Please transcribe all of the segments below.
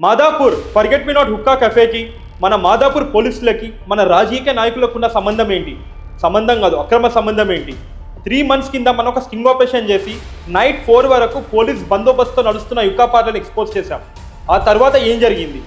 Madhapur forget me not hookah కఫేకి మన మాదాపూర్ పోలీసులకి మన రాజకీయ నాయకులకు ఉన్న సంబంధం ఏంటి? సంబంధం కాదు అక్రమ సంబంధం ఏంటి? త్రీ మంత్స్ కింద మనం ఒక స్టింగ్ ఆపరేషన్ చేసి నైట్ ఫోర్ వరకు పోలీస్ బందోబస్తు నడుస్తున్న యుక్కా పార్టీని ఎక్స్పోజ్ చేశాం. ఆ తర్వాత ఏం జరిగింది?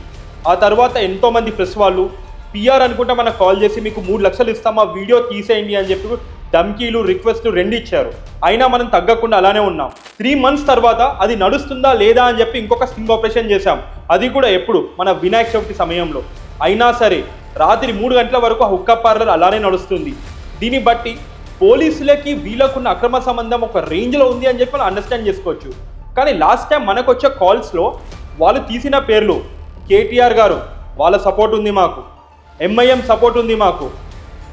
ఆ తర్వాత ఎంతోమంది ప్రెస్ వాళ్ళు పిఆర్ అనుకుంటే మనకు కాల్ చేసి మీకు మూడు లక్షలు ఇస్తాం ఆ వీడియో తీసేయండి అని చెప్పి ధమ్కీలు రిక్వెస్ట్లు రెండు ఇచ్చారు. అయినా మనం తగ్గకుండా అలానే ఉన్నాం. త్రీ మంత్స్ తర్వాత అది నడుస్తుందా లేదా అని చెప్పి ఇంకొక స్టింగ్ ఆపరేషన్ చేశాం. అది కూడా ఎప్పుడు? మన వినాయక చవితి సమయంలో. అయినా సరే రాత్రి మూడు గంటల వరకు హుక్క హుక్కా పార్లర్ అలానే నడుస్తుంది. దీన్ని బట్టి పోలీసులకి వీళ్ళకున్న అక్రమ సంబంధం ఒక రేంజ్లో ఉంది అని చెప్పి మనం అండర్స్టాండ్ చేసుకోవచ్చు. కానీ లాస్ట్ టైం మనకు వచ్చే కాల్స్లో వాళ్ళు తీసిన పేర్లు కేటీఆర్ గారు వాళ్ళ సపోర్ట్ ఉంది మాకు. ఎంఐఎం సపోర్ట్ ఉంది మాకు.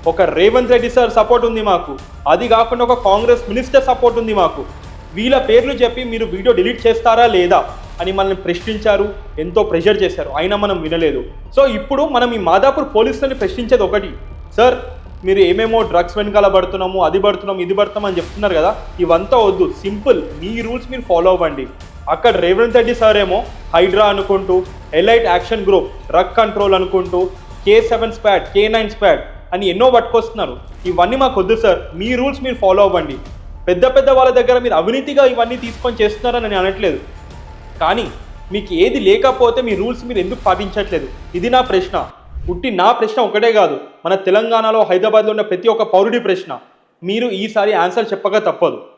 ఒక రేవంత్ రెడ్డి సార్ సపోర్ట్ ఉంది మాకు. అది కాకుండా ఒక కాంగ్రెస్ మినిస్టర్ సపోర్ట్ ఉంది మాకు. వీళ్ళ పేర్లు చెప్పి మీరు వీడియో డిలీట్ చేస్తారా లేదా అని మనల్ని ప్రశ్నించారు ఎంతో ప్రెషర్ చేశారు. అయినా మనం వినలేదు. సో ఇప్పుడు మనం ఈ మాదాపూర్ పోలీసులని ప్రశ్నించేది ఒకటి. సార్ మీరు ఏమేమో డ్రగ్స్ వెనకాల పడుతున్నాము అది పడుతున్నాం ఇది పడుతున్నాం అని చెప్తున్నారు కదా ఇవంతా వద్దు. సింపుల్. మీ రూల్స్ మీరు ఫాలో అవ్వండి. అక్కడ రేవంత్ రెడ్డి సార్ ఏమో హైడ్రా అనుకుంటూ elite action group drug control అనుకుంటూ K seven squad K nine squad అని ఎన్నో పట్టుకొస్తున్నారు. ఇవన్నీ మాకు వద్దు సార్. మీ రూల్స్ మీరు ఫాలో అవ్వండి. పెద్ద పెద్ద వాళ్ళ దగ్గర మీరు అవినీతిగా ఇవన్నీ తీసుకొని చేస్తున్నారని నేను అనట్లేదు. కానీ మీకు ఏది లేకపోతే మీ రూల్స్ మీరు ఎందుకు పాటించట్లేదు? ఇది నా ప్రశ్న. పుట్టి నా ప్రశ్న ఒకటే కాదు. మన తెలంగాణలో హైదరాబాద్లో ఉన్న ప్రతి ఒక్క పౌరుడి ప్రశ్న. మీరు ఈసారి ఆన్సర్ చెప్పక తప్పదు.